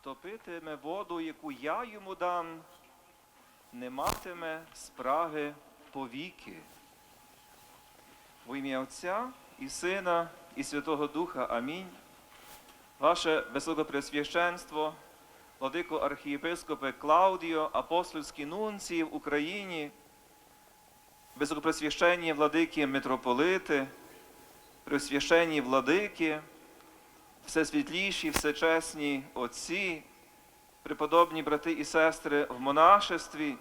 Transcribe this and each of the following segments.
Хто питиме воду, яку я йому дам, не матиме спраги повіки. В ім'я Отця і Сина, і Святого Духа. Амінь. Ваше Високопресвященство, владико архієпископе Клаудіо, апостольські нунції в Україні, високопресвященні владики митрополити, пресвященні владики, всесвітліші, всечесні отці, преподобні брати і сестри в монашестві,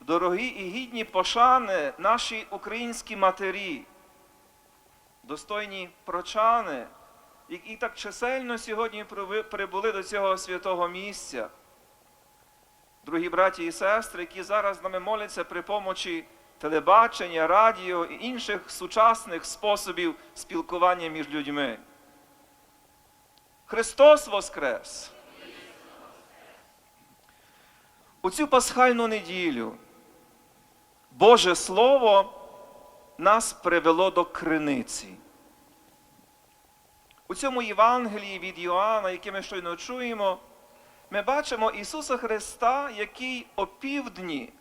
дорогі і гідні пошани наші українські матері, достойні прочани, які так чисельно сьогодні прибули до цього святого місця. Другі браті і сестри, які зараз нами моляться при помочі телебачення, радіо і інших сучасних способів спілкування між людьми. Христос Воскрес! У цю пасхальну неділю Боже Слово нас привело до криниці. У цьому Євангелії від Йоанна, яке ми щойно чуємо, ми бачимо Ісуса Христа, який опівдні,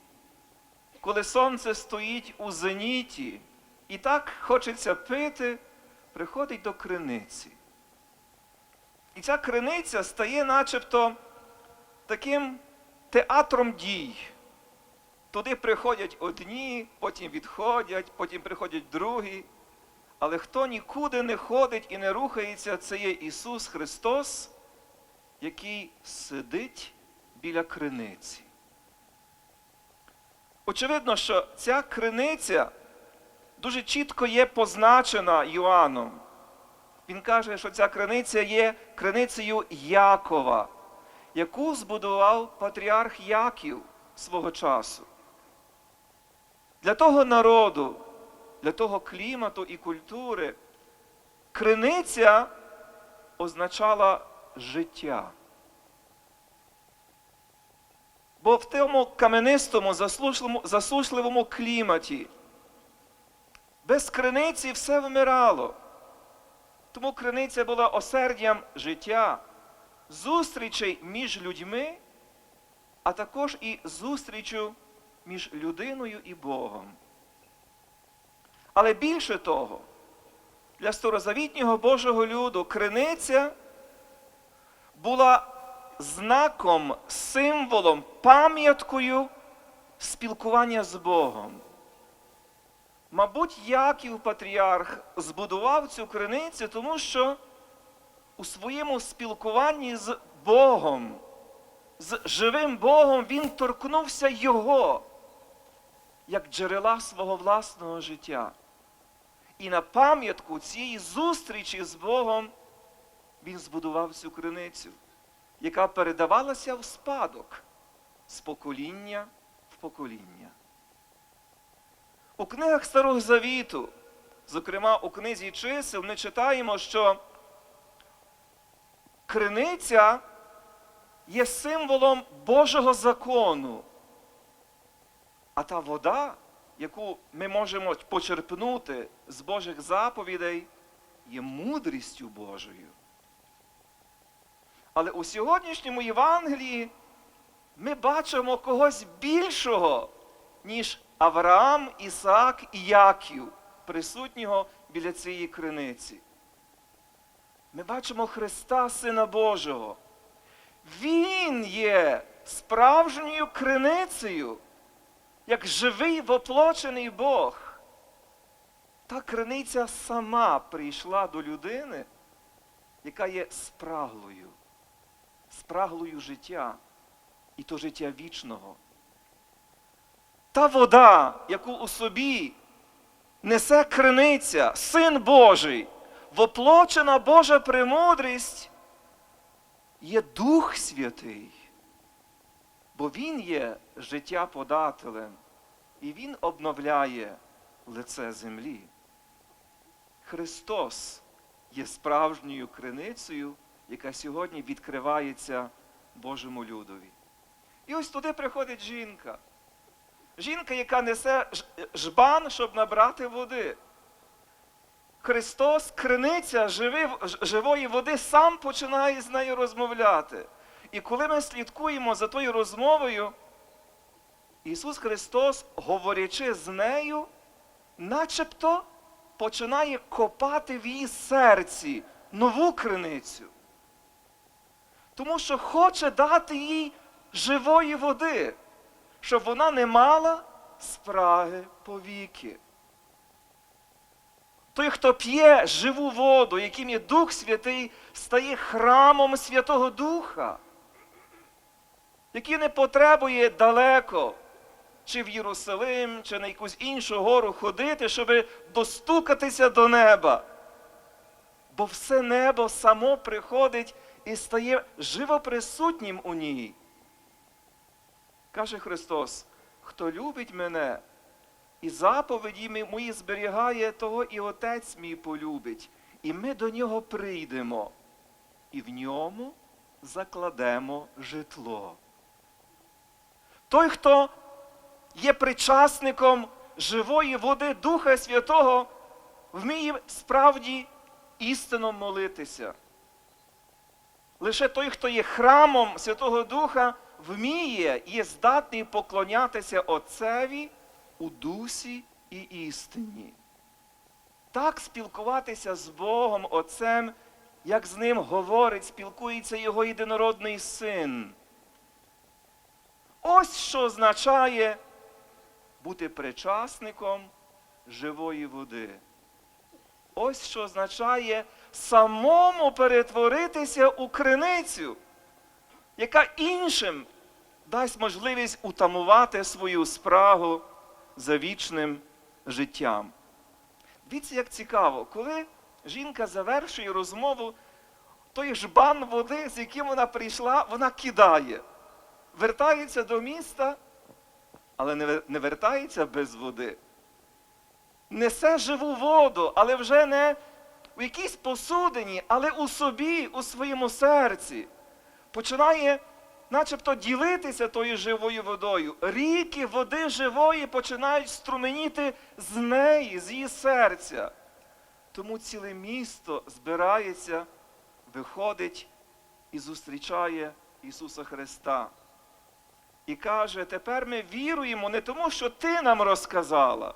коли сонце стоїть у зеніті, і так хочеться пити, приходить до криниці. І ця криниця стає начебто таким театром дій. Туди приходять одні, потім відходять, потім приходять другі. Але хто нікуди не ходить і не рухається, це є Ісус Христос, який сидить біля криниці. Очевидно, що ця криниця дуже чітко є позначена Йоанном. Він каже, що ця криниця є криницею Якова, яку збудував патріарх Яків свого часу. Для того народу, для того клімату і культури, криниця означала життя. Бо в тому каменистому, засушливому, кліматі без криниці все вмирало. Тому криниця була осердям життя, зустрічей між людьми, а також і зустрічю між людиною і Богом. Але більше того, для старозавітнього Божого люду криниця була знаком, символом, пам'яткою спілкування з Богом. Мабуть, Яків патріарх збудував цю криницю, тому що у своєму спілкуванні з Богом, з живим Богом, він торкнувся Його як джерела свого власного життя. І на пам'ятку цієї зустрічі з Богом він збудував цю криницю, яка передавалася в спадок з покоління в покоління. У книгах Старого Завіту, зокрема у книзі чисел, ми читаємо, що криниця є символом Божого закону. А та вода, яку ми можемо почерпнути з Божих заповідей, є мудрістю Божою. Але у сьогоднішньому Євангелії ми бачимо когось більшого, ніж Авраам, Ісаак і Яків, присутнього біля цієї криниці. Ми бачимо Христа, Сина Божого. Він є справжньою криницею, як живий воплочений Бог. Та криниця сама прийшла до людини, яка є спраглою, спраглою життя, і то життя вічного. Та вода, яку у собі несе криниця, Син Божий, воплочена Божа премудрість, є Дух Святий, бо Він є життя подателем, і Він обновляє лице землі. Христос є справжньою криницею, яка сьогодні відкривається Божому людові. І ось туди приходить жінка. Жінка, яка несе жбан, щоб набрати води. Христос, криниця живи- живої води, сам починає з нею розмовляти. І коли ми слідкуємо за тою розмовою, Ісус Христос, говорячи з нею, начебто починає копати в її серці нову криницю. Тому що хоче дати їй живої води, щоб вона не мала спраги повіки. Той, хто п'є живу воду, яким є Дух Святий, стає храмом Святого Духа, який не потребує далеко, чи в Єрусалим, чи на якусь іншу гору ходити, щоб достукатися до неба. Бо все небо само приходить і стає живоприсутнім у ній. Каже Христос, хто любить мене і заповіді мої зберігає, того і Отець мій полюбить, і ми до нього прийдемо, і в ньому закладемо житло. Той, хто є причасником живої води Духа Святого, вміє справді істинно молитися. Лише той, хто є храмом Святого Духа, вміє і є здатний поклонятися Отцеві у дусі і істині. Так спілкуватися з Богом Отцем, як з ним говорить, спілкується Його єдинородний син. Ось що означає бути причасником живої води. Ось що означає самому перетворитися у криницю, яка іншим дасть можливість утамувати свою спрагу за вічним життям. Дивіться, як цікаво, коли жінка завершує розмову, той жбан води, з яким вона прийшла, вона кидає, вертається до міста, але не вертається без води несе живу воду, але вже не у якійсь посудині, але у собі, у своєму серці. Починає начебто ділитися тою живою водою. Ріки води живої починають струменіти з неї, з її серця. Тому ціле місто збирається, виходить і зустрічає Ісуса Христа. І каже, тепер ми віруємо не тому, що ти нам розказала,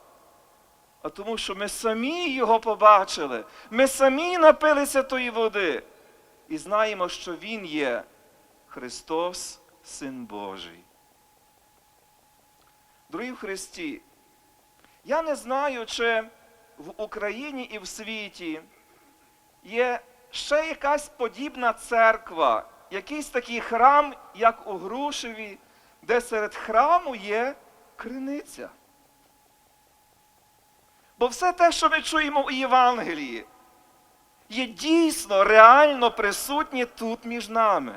а тому, що ми самі його побачили, ми самі напилися тої води і знаємо, що Він є Христос, Син Божий. Дорогі в Христі, я не знаю, чи в Україні і в світі є ще якась подібна церква, якийсь такий храм, як у Грушеві, де серед храму є криниця. Бо все те, що ми чуємо у Євангелії, є дійсно реально присутнє тут між нами.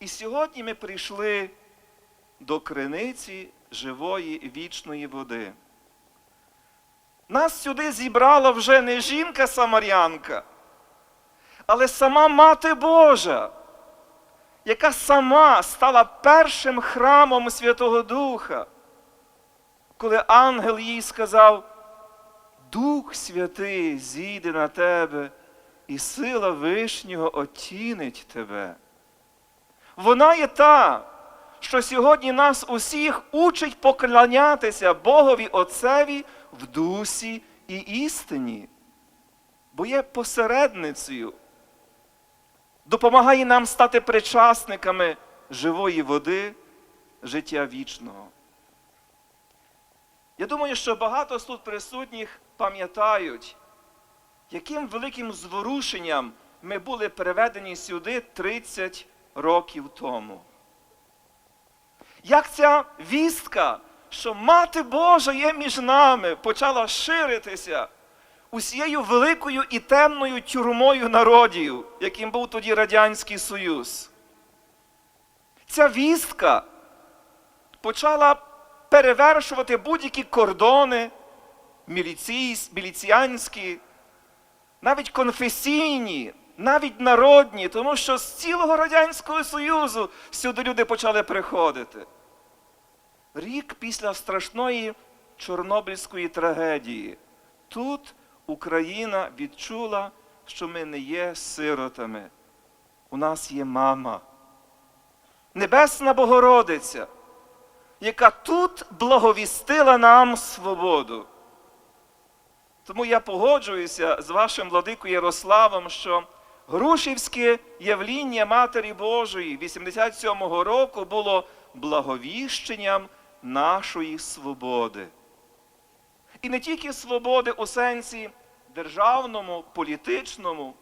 І сьогодні ми прийшли до криниці живої вічної води. Нас сюди зібрала вже не жінка самарянка, але сама Мати Божа, яка сама стала першим храмом Святого Духа коли ангел їй сказав, Дух Святий зійде на тебе, і сила Вишнього отінить тебе. Вона є та, що сьогодні нас усіх учить поклонятися Богові Отцеві в дусі і істині, бо є посередницею, допомагає нам стати причасниками живої води, життя вічного. Я думаю, що багато з тут присутніх пам'ятають, яким великим зворушенням ми були переведені сюди 30 років тому. Як ця вістка, що Мати Божа є між нами, почала ширитися усією великою і темною тюрмою народів, яким був тоді Радянський Союз. Ця вістка почала перевершувати будь-які кордони міліціянські, навіть конфесійні, навіть народні, тому що з цілого Радянського Союзу сюди люди почали приходити. Рік після страшної Чорнобильської трагедії тут, Україна відчула, що ми не є сиротами. У нас є мама, Небесна Богородиця, яка тут благовістила нам свободу. Тому я погоджуюся з вашим владикою Ярославом, що Грушівське явління Матері Божої 87-го року було благовіщенням нашої свободи. І не тільки свободи у сенсі державному, політичному,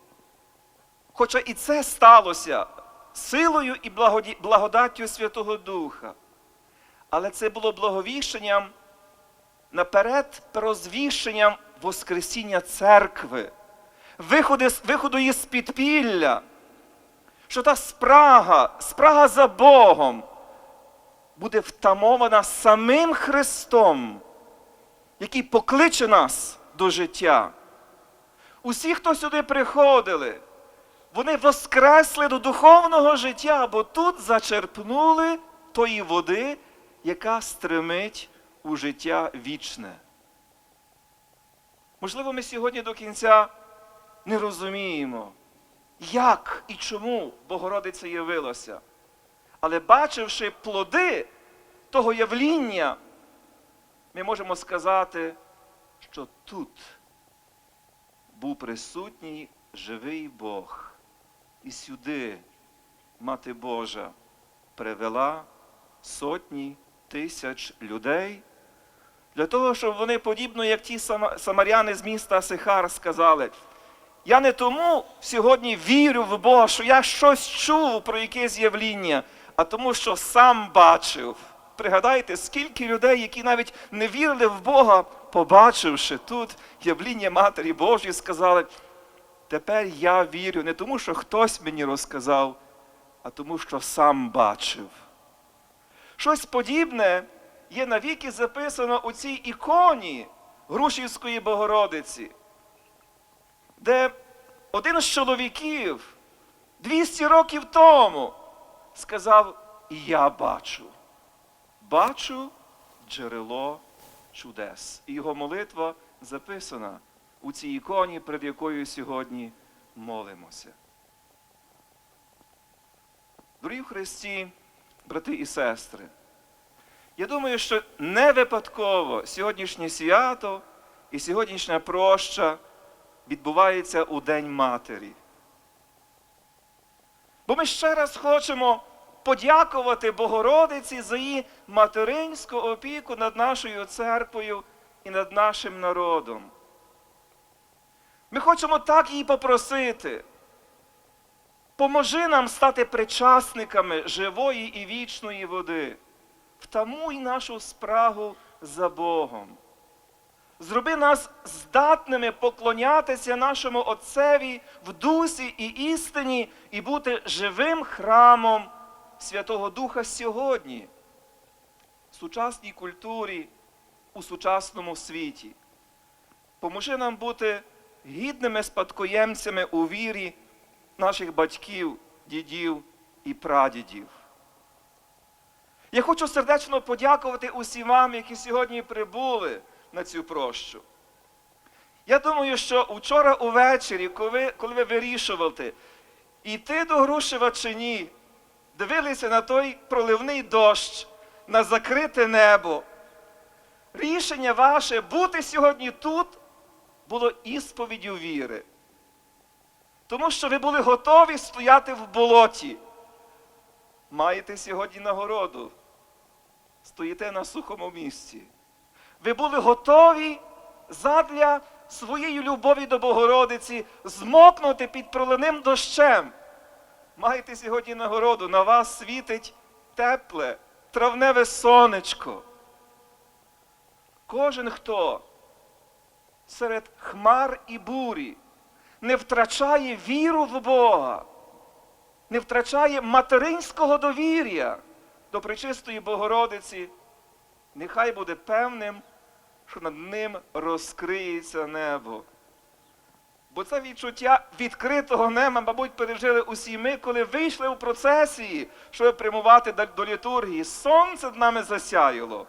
хоча і це сталося силою і благодаттю Святого Духа. Але це було благовіщенням наперед прозвіщенням Воскресіння церкви, виходу, виходу із підпілля, що та спрага, спрага за Богом буде втамована самим Христом, який покличе нас до життя. Усі, хто сюди приходили, вони воскресли до духовного життя, бо тут зачерпнули тої води, яка стримить у життя вічне. Можливо, ми сьогодні до кінця не розуміємо, як і чому Богородиця явилася. Але бачивши плоди того явління, ми можемо сказати, що тут був присутній живий Бог. І сюди Мати Божа привела сотні тисяч людей для того, щоб вони, подібно як ті самаряни з міста Сихар, сказали, я не тому сьогодні вірю в Бога, що я щось чув про якесь явління, а тому, що сам бачив. Пригадайте, скільки людей, які навіть не вірили в Бога, побачивши тут явління Матері Божої, сказали, тепер я вірю не тому, що хтось мені розказав, а тому, що сам бачив. Щось подібне є навіки записано у цій іконі Грушівської Богородиці, де один з чоловіків 200 років тому сказав: я бачу, бачу джерело чудес. І його молитва записана у цій іконі, перед якою сьогодні молимося. Дорогі в Христі, брати і сестри, я думаю, що не випадково сьогоднішнє свято і сьогоднішня проща відбувається у День Матері. Бо ми ще раз хочемо подякувати Богородиці за її материнську опіку над нашою церквою і над нашим народом. Ми хочемо так її попросити. Поможи нам стати причасниками живої і вічної води. Втамуй нашу спрагу за Богом. Зроби нас здатними поклонятися нашому Отцеві в дусі і істині і бути живим храмом Святого Духа сьогодні, в сучасній культурі, у сучасному світі. Поможи нам бути гідними спадкоємцями у вірі наших батьків, дідів і прадідів. Я хочу сердечно подякувати усім вам, які сьогодні прибули на цю прощу. Я думаю, що вчора увечері, коли, коли ви вирішували, йти до Грушева чи ні, дивилися на той проливний дощ, на закрите небо. Рішення ваше бути сьогодні тут було ісповіддю віри. Тому що ви були готові стояти в болоті. Маєте сьогодні нагороду. Стоїте на сухому місці. Ви були готові задля своєї любові до Богородиці змокнути під проливним дощем. Маєте сьогодні нагороду, на вас світить тепле, травневе сонечко. Кожен хто серед хмар і бурі не втрачає віру в Бога, не втрачає материнського довір'я до Пречистої Богородиці, нехай буде певним, що над ним розкриється небо. Бо це відчуття відкритого неба, мабуть, пережили усі ми, коли вийшли у процесії, щоб прямувати до- літургії. Сонце над нами засяяло,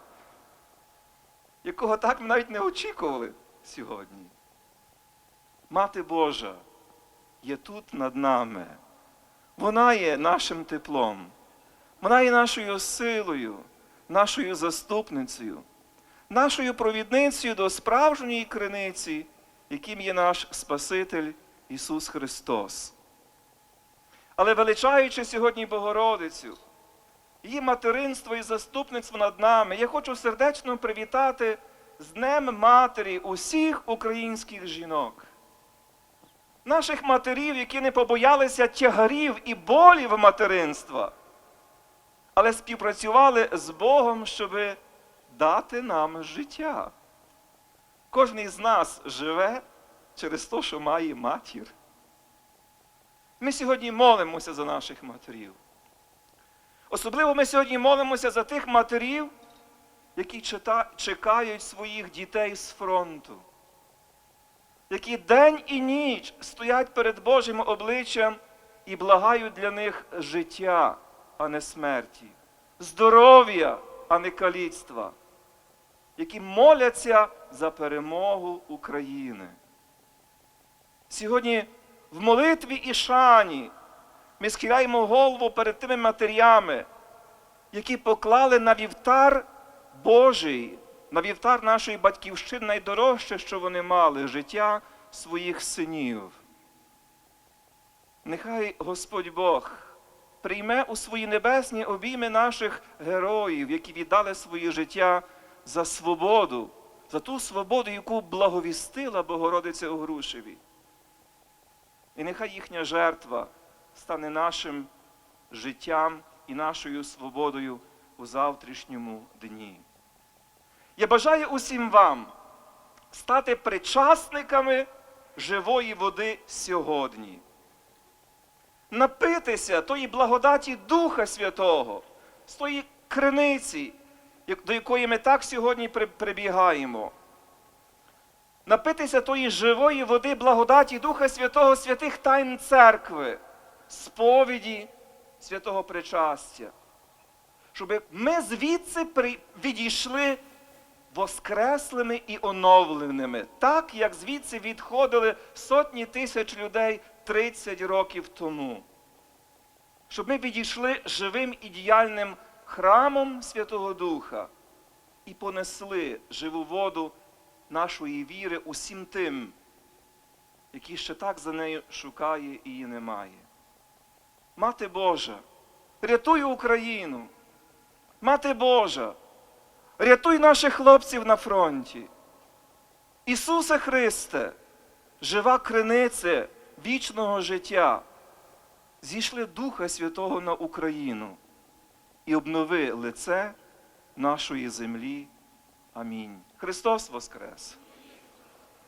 якого так ми навіть не очікували сьогодні. Мати Божа є тут над нами. Вона є нашим теплом, вона є нашою силою, нашою заступницею, нашою провідницею до справжньої криниці, яким є наш Спаситель Ісус Христос. Але величаючи сьогодні Богородицю, її материнство і заступництво над нами, я хочу сердечно привітати з Днем Матері усіх українських жінок. Наших матерів, які не побоялися тягарів і болів материнства, але співпрацювали з Богом, щоб дати нам життя. Кожен з нас живе через те, що має матір. Ми сьогодні молимося за наших матерів. Особливо ми сьогодні молимося за тих матерів, які чекають своїх дітей з фронту, які день і ніч стоять перед Божим обличчям і благають для них життя, а не смерті, здоров'я, а не каліцтва, які моляться за перемогу України. Сьогодні в молитві і шані ми схиляємо голову перед тими матерями, які поклали на вівтар Божий, на вівтар нашої батьківщини найдорожче, що вони мали життя своїх синів. Нехай Господь Бог прийме у свої небесні обійми наших героїв, які віддали своє життя за свободу, за ту свободу, яку благовістила Богородиця у Грушеві. І нехай їхня жертва стане нашим життям і нашою свободою у завтрашньому дні. Я бажаю усім вам стати причасниками живої води сьогодні, напитися тої благодаті Духа Святого, з тої криниці, до якої ми так сьогодні прибігаємо. Напитися тої живої води благодаті Духа Святого святих тайн церкви, сповіді святого причастя, щоб ми звідси відійшли воскреслими і оновленими, так як звідси відходили сотні тисяч людей 30 років тому. Щоб ми відійшли живим і діяльним храмом Святого Духа і понесли живу воду нашої віри усім тим, які ще так за нею шукає і її немає. Мати Божа, рятуй Україну. Мати Божа, рятуй наших хлопців на фронті. Ісусе Христе, жива криниця вічного життя, зійшли Духа Святого на Україну і обнови лице нашої землі. Амінь. Христос Воскрес!